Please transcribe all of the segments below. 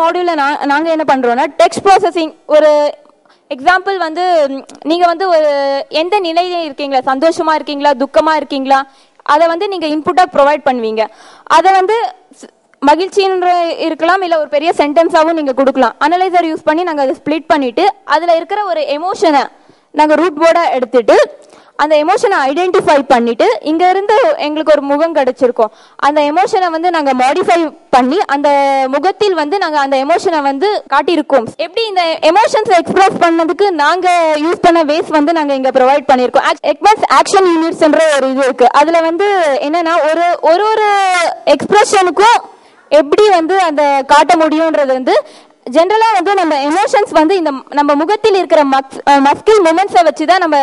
மாடியூவில் நான் நாங்கள் என்ன பண்ணுறோன்னா டெக்ஸ்ட் ப்ராசஸிங் ஒரு எக்ஸாம்பிள் வந்து நீங்கள் வந்து ஒரு எந்த நிலையில இருக்கீங்களா? சந்தோஷமாக இருக்கீங்களா? துக்கமாக இருக்கீங்களா? அதை வந்து நீங்கள் இன்புட்டாக ப்ரொவைட் பண்ணுவீங்க. அதை வந்து மகிழ்ச்சின்ற இருக்கலாம் இல்லை ஒரு பெரிய சென்டென்ஸாகவும் நீங்கள் கொடுக்கலாம். அனலைசர் யூஸ் பண்ணி நாங்கள் அதை ஸ்ப்ளிட் பண்ணிவிட்டு அதில் இருக்கிற ஒரு எமோஷனை நாங்கள் ரூட் போர்டா எடுத்துட்டு அந்த எமோஷனை ஐடென்டிஃபை பண்ணிட்டு இங்க இருந்து எங்களுக்கு ஒரு முகம் கிடைச்சிருக்கும். அந்த எமோஷனை வந்து நாங்க மாடிஃபை பண்ணி அந்த முகத்தில் வந்து நாங்க அந்த எமோஷனை வந்து காட்டியிருக்கோம். எப்படி இந்த எமோஷன்ஸ் எக்ஸ்பிரஸ் பண்ணதுக்கு நாங்க யூஸ் பண்ண வேஸ் வந்து நாங்க இங்க ப்ரொவைட் பண்ணியிருக்கோம். எக்மஸ் ஆக்ஷன் யூனிட்ஸ்ன்ற ஒரு இது இருக்கு. அதுல வந்து என்னன்னா ஒரு ஒரு ஒரு எக்ஸ்பிரஷனுக்கும் எப்படி வந்து அந்த காட்ட முடியும்ன்றது வந்து ஜென்ரலாக வந்து நம்ம எமோஷன்ஸ் வந்து இந்த நம்ம முகத்தில் இருக்கிற மஸ்கில் மூமெண்ட்ஸை வச்சு தான் நம்ம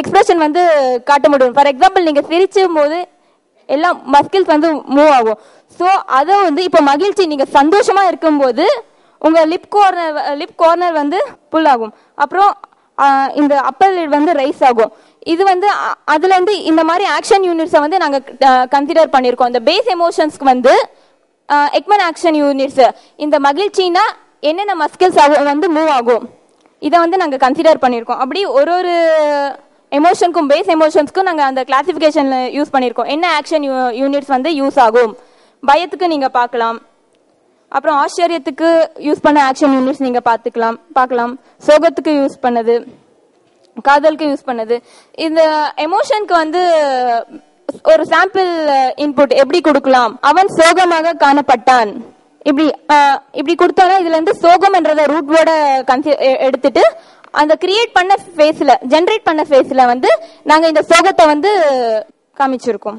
எக்ஸ்பிரஷன் வந்து காட்ட முடியும். ஃபார் எக்ஸாம்பிள் நீங்கள் சிரிச்சும் போது எல்லாம் மஸ்கில்ஸ் வந்து மூவ் ஆகும். ஸோ அதை வந்து இப்போ மகிழ்ச்சி நீங்கள் சந்தோஷமாக இருக்கும்போது உங்கள் லிப் கார்னர் லிப் கார்னர் வந்து புல் ஆகும். அப்புறம் இந்த அப்பர் லிட் வந்து ரைஸ் ஆகும். இது வந்து அதுலேருந்து இந்த மாதிரி ஆக்ஷன் யூனிட்ஸை வந்து நாங்கள் கன்சிடர் பண்ணியிருக்கோம். இந்த பேஸ் எமோஷன்ஸ்க்கு வந்து எக்மன் ஆக்ஷன் யூனிட்ஸ் இந்த மகிழ்ச்சினா என்னென்ன மஸ்கில்ஸ் வந்து மூவ் ஆகும்? இதை வந்து நாங்கள் கன்சிடர் பண்ணியிருக்கோம். அப்படி ஒரு ஒரு எமோஷனுக்கும் பேஸ் எமோஷன்ஸ்க்கும் நாங்கள் அந்த கிளாசிஃபிகேஷனில் யூஸ் பண்ணியிருக்கோம். என்ன ஆக்ஷன் யூனிட்ஸ் வந்து யூஸ் ஆகும்? பயத்துக்கு நீங்கள் பார்க்கலாம். அப்புறம் ஆச்சரியத்துக்கு யூஸ் பண்ண ஆக்ஷன் யூனிட்ஸ் நீங்கள் பார்த்துக்கலாம் பார்க்கலாம். சோகத்துக்கு யூஸ் பண்ணது. காதலுக்கு யூஸ் பண்ணது. இந்த எமோஷனுக்கு வந்து ஒரு சாம்பிள் இன்புட் uh, எப்படி கொடுக்கலாம்? அவன் சோகமாக காணப்பட்டான். இப்படி uh, இப்படி கொடுத்தோம்னா இதுல இருந்து சோகம் என்றத ரூட் வேர்ட எடுத்துட்டு அந்த கிரியேட் பண்ண ஃபேஸ்ல ஜென்ரேட் பண்ண ஃபேஸ்ல வந்து நாங்க இந்த சோகத்தை வந்து காமிச்சிருக்கோம்.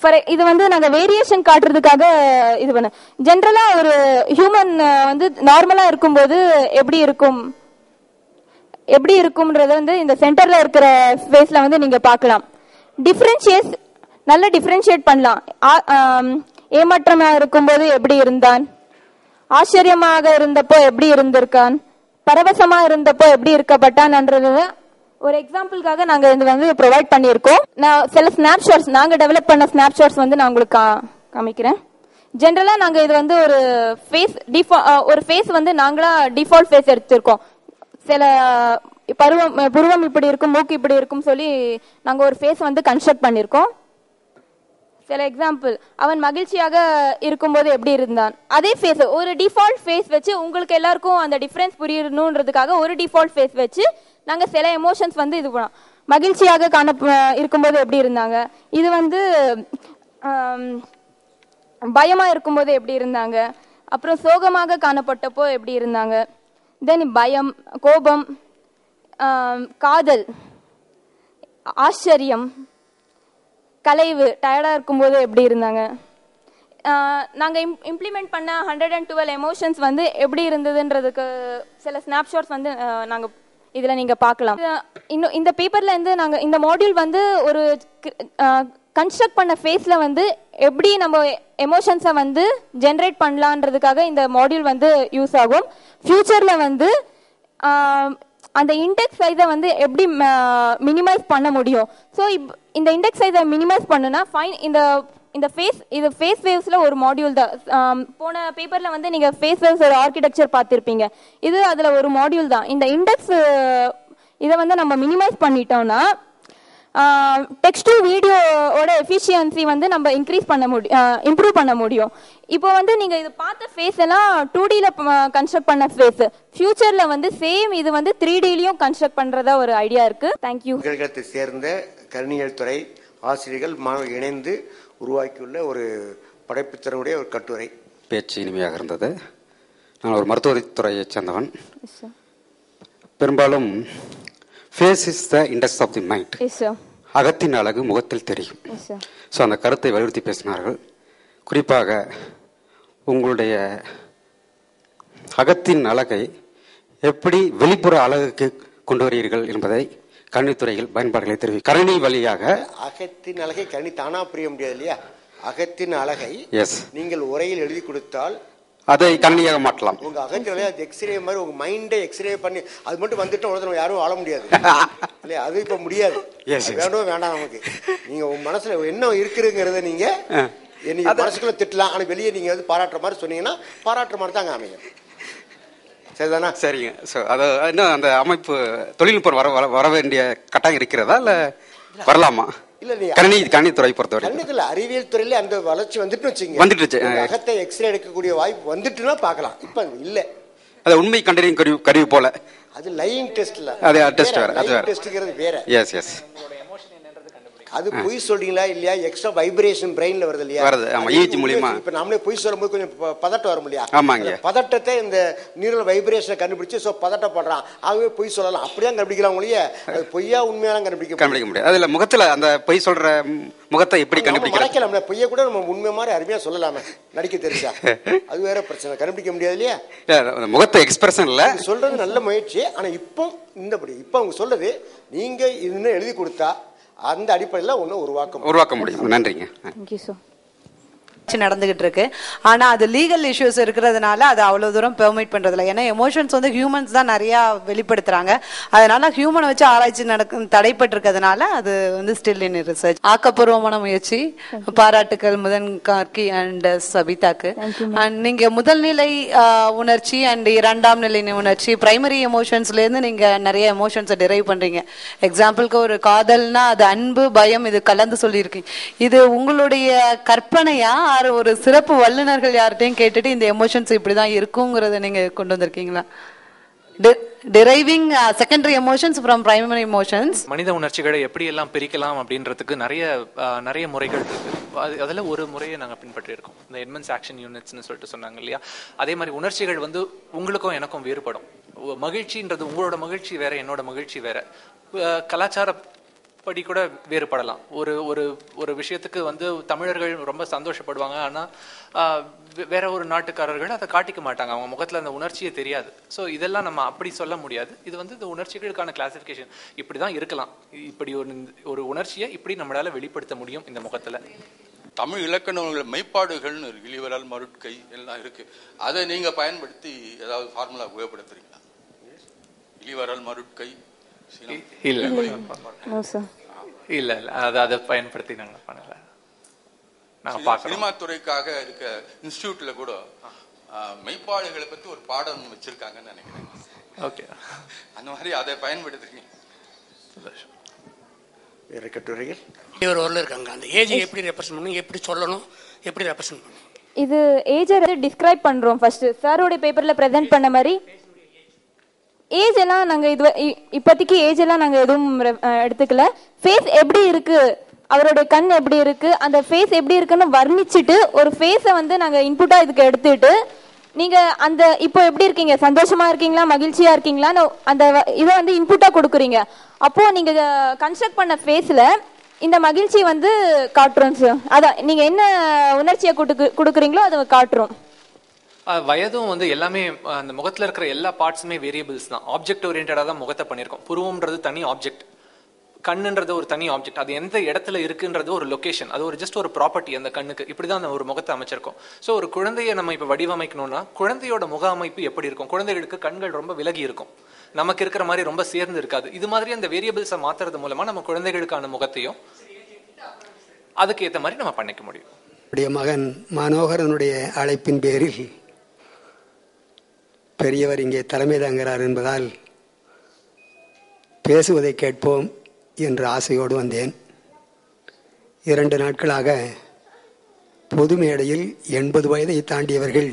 ஃபார் இது வந்து நாங்க வேரியேஷன் காட்டுறதுக்காக uh, இது பண்ண ஜென்ரலா ஒரு ஹியூமன் வந்து நார்மலா இருக்கும்போது எப்படி இருக்கும்? எப்படி இருக்கும்ன்றத வந்து இந்த சென்டர்ல இருக்கிற ஃபேஸ்ல வந்து நீங்க பார்க்கலாம். டிஃபரன்ஷியேட் நல்ல டிஃபரன்ஷியேட் பண்ணலாம். ஆ- ஏமாற்றமா இருக்கும்போது எப்படி இருந்தான்? ஆச்சரியமாக இருந்தப்போ எப்படி இருந்திருக்கான்? பரவசமா இருந்தப்போ எப்படி இருக்கப்பட்டான்ன்றது ஒரு எக்ஸாம்பிளுக்காக நாங்க இது வந்து ப்ரொவைட் பண்ணியிருக்கோம். நான் சில ஸ்னாப்ஷாட்ஸ் நாங்க டெவலப் பண்ண ஸ்னாப்ஷாட்ஸ் வந்து நான் உங்களுக்கு கா- காமிக்கிறேன். ஜென்ரலா நாங்க இது வந்து ஒரு ஃபேஸ் ஒரு ஃபேஸ் வந்து நாங்களா டிஃபால்ட் ஃபேஸ் எடுத்திருக்கோம். சில பருவம் புருவம் இப்படி இருக்கும் மூக்கு இப்படி இருக்கும் சொல்லி நாங்க ஒரு ஃபேஸ் வந்து கன்ஸ்ட்ரக்ட் பண்ணியிருக்கோம் சில எக்ஸாம்பிள் அவன் மகிழ்ச்சியாக இருக்கும்போது எப்படி இருந்தான்? அதே ஃபேஸ் ஒரு டிஃபால்ட் ஃபேஸ் வச்சு உங்களுக்கு எல்லாருக்கும் அந்த டிஃப்ரென்ஸ் புரியணுன்றதுக்காக ஒரு டிஃபால்ட் ஃபேஸ் வச்சு நாங்கள் சில எமோஷன்ஸ் வந்து இது பண்ணோம். மகிழ்ச்சியாக காண இருக்கும்போது எப்படி இருந்தாங்க? இது வந்து பயமாக இருக்கும்போது எப்படி இருந்தாங்க? அப்புறம் சோகமாக காணப்பட்டப்போ எப்படி இருந்தாங்க? தென் பயம் கோபம் காதல் ஆச்சரியம் கலைவு டயர்டாக இருக்கும்போது எப்படி இருந்தாங்க? நாங்கள் இம் இம்ப்ளிமெண்ட் பண்ண ஹண்ட்ரட் அண்ட் டுவெல் எமோஷன்ஸ் வந்து எப்படி இருந்ததுன்றதுக்கு சில ஸ்னாப்ஷாட்ஸ் வந்து நாங்கள் இதில் நீங்கள் பார்க்கலாம். இன்னும் இந்த பேப்பரில் இருந்து நாங்கள் இந்த மாடியூல் வந்து ஒரு கன்ஸ்ட்ரக்ட் பண்ண ஃபேஸில் வந்து எப்படி நம்ம எமோஷன்ஸை வந்து ஜென்ரேட் பண்ணலான்றதுக்காக இந்த மாடியூல் வந்து யூஸ் ஆகும். ஃப்யூச்சரில் வந்து அந்த இண்டெக்ஸ் சைஸை வந்து எப்படி மினிமைஸ் பண்ண முடியும்? ஸோ இந்த இண்டெக்ஸ் சைஸை மினிமைஸ் பண்ணுனா ஃபைன் இந்த இந்த ஃபேஸ் இது ஃபேஸ் வேவ்ஸில் ஒரு மாடியூல் தான். போன பேப்பரில் வந்து நீங்கள் ஃபேஸ் வேவ்ஸ் ஒரு ஆர்கிடெக்சர் பார்த்துருப்பீங்க. இது அதில் ஒரு மாடியூல் தான். இந்த இண்டெக்ஸ் இதை வந்து நம்ம மினிமைஸ் பண்ணிட்டோம்னா டெக்ஸ்ட் டு வீடியோவோட எஃபிஷியன்சி வந்து நம்ம இன்க்ரீஸ் பண்ண முடியும் இம்ப்ரூவ் பண்ண முடியும். இப்போ வந்து நீங்க இது பார்த்த ஃபேஸ் எல்லாம் டூ டில கன்ஸ்ட்ரக்ட் பண்ண ஃபேஸ் ஃபியூச்சர்ல வந்து சேம் இது வந்து த்ரீ டிலையும் கன்ஸ்ட்ரக்ட் பண்றதா ஒரு ஐடியா இருக்கு. தேங்க்யூ பல்கலைக்கழகத்தை சேர்ந்த கணினியல் துறை ஆசிரியர்கள் மாணவர்கள் இணைந்து உருவாக்கியுள்ள ஒரு படைப்புத்திறனுடைய ஒரு கட்டுரை. பேச்சு இனிமையாக இருந்தது. நான் ஒரு மருத்துவத்துறையைச் சேர்ந்தவன். பெரும்பாலும் face is the index of the mind yes sir அகத்தின் அழகு முகத்தில் தெரியும். ஸோ அந்த கருத்தை வலியுறுத்தி பேசினார்கள். குறிப்பாக உங்களுடைய அகத்தின் அழகை எப்படி வெளிப்புற அழகுக்கு கொண்டு வருகிறீர்கள் என்பதை கணினித்துறையில் பயன்பாடுகளை தெரிவி கணினி வழியாக அகத்தின் அழகை கணி தானா புரிய முடியாது இல்லையா? அகத்தின் அழகை எஸ் நீங்கள் உரையில் எழுதி கொடுத்தால் அதை கணினியாக மாற்றலாம். உங்க அழகை அது எக்ஸ்ரே மாதிரி உங்க மைண்டை எக்ஸ்ரே பண்ணி அது மட்டும் வந்துட்டு உடனே யாரும் வாழ முடியாது. இல்லையா? அது இப்ப முடியாது. Yes. வேண்டாம் வேண்டாம் நமக்கு. நீங்க உங்க மனசுல என்ன இருக்குங்கிறத நீங்க நீங்க மனசுக்குள்ள திட்டலாம். ஆனா வெளியே நீங்க வந்து பாராட்டுற மாதிரி சொன்னீங்கன்னா பாராட்டுற மாதிரி தாங்க அமையும். சரிதானா? சரிங்க. ஸோ அது இன்னும் அந்த அமைப்பு தொழில்நுட்பம் வர வர- வர வேண்டிய கட்டாயம் இருக்கிறதா? இல்ல. வரலாமா? இல்ல கணினி கணினித்துறை பொறுத்தவரை அறிவியல் துறையில அந்த வளர்ச்சி வந்துட்டு வச்சுங்க வந்துட்டுச்சு. உங்க அகத்தை எக்ஸ்ரே எடுக்கக்கூடிய வாய்ப்பு வந்துட்டுன்னா பார்க்கலாம். இப்ப இல்ல. அது உண்மை கண்டறியும் கருவி கருவி போல. அது லையிங் டெஸ்ட்ல அது டெஸ்ட் வேற அது வேற. டெஸ்ட்ங்கிறது வேற. எஸ் எஸ் அது பொய் சொல்றீங்களா இல்லையா? எக்ஸ்ட்ரா வைப்ரேஷன் பிரெயின்ல வருது இல்லையா? வருது, ஆமா, உண்மை- மூலியமா. இப்ப நாமளே பொய் சொல்லும்போது கொஞ்சம் பதட்டம் வரும் இல்லையா? ஆமாங்க. பதட்டத்தை இந்த நியூரல் வைப்ரேஷனை கண்டுபிடிச்சு சோ பதட்டப்படுறான். ஆகவே பொய் சொல்லலாம். அப்படியே கண்டுபிடிக்கலாம் ஒழிய அது பொய்யா உண்மையாலாம் கண்டுபிடிக்க. கண்டுபிடிக்க முடியாது. அதுல முகத்துல அந்த பொய் சொல்ற முகத்தை எப்படி மறைக்கலாம்ல. பொய்ய கூட நம்ம உண்மை மாதிரி அருமையா சொல்லலாமே. நடிக்க தெரிஞ்சா. அது வேற பிரச்சனை. கண்டுபிடிக்க முடியாது இல்லையா? முகத்தை எக்ஸ்பிரஷன் இல்ல. சொல்றது நல்ல முயற்சி. ஆனா இப்போ இந்தபடி இப்போ அவங்க சொல்றது நீங்க இன்னும் எழுதி கொடுத்தா அந்த அடிப்படையில் ஒன்றும் உருவாக்க முடியும். உருவாக்க முடியும். நன்றிங்க. தேங்க்யூ சார் நடந்துகிட்டு இருக்கு ஆனா அது லீகல் இஷ்யூஸ் இருக்கிறதுனால அது அவ்வளவு தூரம் பெர்மிட் பண்றது இல்ல ஏன்னா எமோஷன்ஸ் வந்து ஹியூமன்ஸ் தான் நிறைய வெளிப்படுத்துறாங்க. அதனால ஹியூமனை வச்சு ஆராய்ச்சி நடக்கும் தடைப்பட்டிருக்கிறதுனால அது வந்து ஸ்டில் இன் ரிசர்ச் ஆக்கப்பூர்வமான முயற்சி. பாராட்டுக்கள் முதன் கார்கி அண்ட் சபிதாக்கு அண்ட் நீங்க முதல் நிலை உணர்ச்சி அண்ட் இரண்டாம் நிலை உணர்ச்சி பிரைமரி எமோஷன்ஸ்ல இருந்து நீங்க நிறைய எமோஷன்ஸை டிரைவ் பண்றீங்க. எக்ஸாம்பிளுக்கு ஒரு காதல்னா அது அன்பு பயம் இது கலந்து சொல்லியிருக்கீங்க. இது உங்களுடைய கற்பனையா யார் ஒரு சிறப்பு வல்லுநர்கள் யார்கிட்டையும் கேட்டுட்டு இந்த எமோஷன்ஸ் இப்படிதான் இருக்குங்கிறத நீங்க கொண்டு வந்திருக்கீங்களா? Driving secondary emotions from primary emotions மனித உணர்ச்சிகளை எப்படி எல்லாம் பிரிக்கலாம் அப்படின்றதுக்கு நிறைய uh, நிறைய முறைகள் இருக்கு. அது- ஒரு முறையை நாங்கள் பின்பற்றி இருக்கோம் இந்த எட்மன்ஸ் ஆக்ஷன் யூனிட்ஸ்னு சொல்லிட்டு சொன்னாங்க இல்லையா? அதே மாதிரி உணர்ச்சிகள் வந்து உங்களுக்கும் எனக்கும் வேறுபடும். மகிழ்ச்சின்றது உங்களோட மகிழ்ச்சி வேற என்னோட மகிழ்ச்சி வேற. கலாச்சார படி கூட வேறுபடலாம். ஒரு ஒரு ஒரு விஷயத்துக்கு வந்து தமிழர்கள் ரொம்ப சந்தோஷப்படுவாங்க. ஆனால் வேற ஒரு நாட்டுக்காரர்கள் அதை காட்டிக்க மாட்டாங்க. அவங்க முகத்தில் அந்த உணர்ச்சியே தெரியாது. ஸோ இதெல்லாம் நம்ம அப்படி சொல்ல முடியாது. இது வந்து இந்த உணர்ச்சிகளுக்கான கிளாசிஃபிகேஷன் இப்படி தான் இருக்கலாம். இப்படி ஒரு ஒரு உணர்ச்சியை இப்படி நம்மளால் வெளிப்படுத்த முடியும் இந்த முகத்தில். தமிழ் இலக்கண மெய்ப்பாடுகள்னு இருக்கு. இளிவரால் மருட்கை எல்லாம் இருக்கு. அதை நீங்கள் பயன்படுத்தி ஏதாவது ஃபார்முலா உபயோகப்படுத்துறீங்களா? இளிவரால் மருட்கை இல்ல இல்ல இல்ல அதை அதை பயன்படுத்தி நாங்க பண்ணல நாங்க சினி- பார்க்கறோம் சினிமா துறைக்காக இருக்க இன்ஸ்டியூட்ல கூட ஆ, மெய்ப்பாடுகளை பத்தி ஒரு பாடம் வச்சிருக்காங்கன்னு நினைக்கிறேன் ஓகே அந்த மாதிரி அதை பயன்படுத்துறீங்க சந்தோஷம் வேற கட்டுரைகள் ஒரு வரல இருக்காங்க அந்த ஏஜ் எப்படி ரெப்ரசன்ட் பண்ணணும் எப்படி சொல்லணும் எப்படி ரெப்ரசன்ட் பண்ணணும் இது ஏஜை டிஸ்கிரைப் பண்றோம் ஃபர்ஸ்ட் சாரோட பேப்பர்ல பிரசன்ட் பண்ண மாதிரி ஏஜ் எல்லாம் நாங்க இது இ- இப்போதைக்கு ஏஜ் எல்லாம் நாங்க எதுவும் எடுத்துக்கல. ஃபேஸ் எப்படி இருக்கு? அவரோட கண் எப்படி இருக்கு? அந்த ஃபேஸ் எப்படி இருக்குன்னு வர்ணிச்சுட்டு ஒரு ஃபேஸை வந்து நாங்க இன்புட்டா இதுக்கு எடுத்துட்டு நீங்க அந்த இப்போ எப்படி இருக்கீங்க? சந்தோஷமா இருக்கீங்களா? மகிழ்ச்சியா இருக்கீங்களா? அந்த வ- இதை வந்து இன்புட்டா கொடுக்குறீங்க. அப்போ நீங்க கன்ஸ்ட்ரக்ட் பண்ண ஃபேஸ்ல இந்த மகிழ்ச்சி வந்து காட்டுறோம் சார் அதான் நீங்க என்ன உணர்ச்சியை கொடுக்கு கொடுக்குறீங்களோ அதை காட்டுறோம். வயதும் வந்து எல்லாமே அந்த முகத்தில் இருக்கிற எல்லா பார்ட்ஸுமே வேரியபிள்ஸ் தான். ஆப்ஜெக்ட் ஓரியன்டாக தான் முகத்தை பண்ணியிருக்கோம். புருவம்ன்றது தனி ஆப்ஜெக்ட் கண்ணுன்றது ஒரு தனி ஆப்ஜெக்ட் அது எந்த இடத்துல இருக்குன்றது ஒரு லொகேஷன் அது ஒரு ஜஸ்ட் ஒரு ப்ராப்பர்ட்டி அந்த கண்ணுக்கு. இப்படிதான் அந்த ஒரு முகத்தை அமைச்சிருக்கோம். ஸோ ஒரு குழந்தையை நம்ம இப்போ வடிவமைக்கணும்னா குழந்தையோட முக அமைப்பு எப்படி இருக்கும்? குழந்தைகளுக்கு கண்கள் ரொம்ப விலகி இருக்கும். நமக்கு இருக்கிற மாதிரி ரொம்ப சேர்ந்து இருக்காது. இது மாதிரி அந்த வேரியபிள்ஸை மாத்துறது மூலமா நம்ம குழந்தைகளுக்கான முகத்தையும் அதுக்கு ஏற்ற மாதிரி நம்ம பண்ணிக்க முடியும். மகன் மனோகரனுடைய அழைப்பின் பேரில் பெரியவர் இங்கே தலைமை தாங்கிறார் என்பதால் பேசுவதை கேட்போம் என்ற ஆசையோடு வந்தேன். இரண்டு நாட்களாக பொது மேடையில் எண்பது வயதை தாண்டியவர்கள்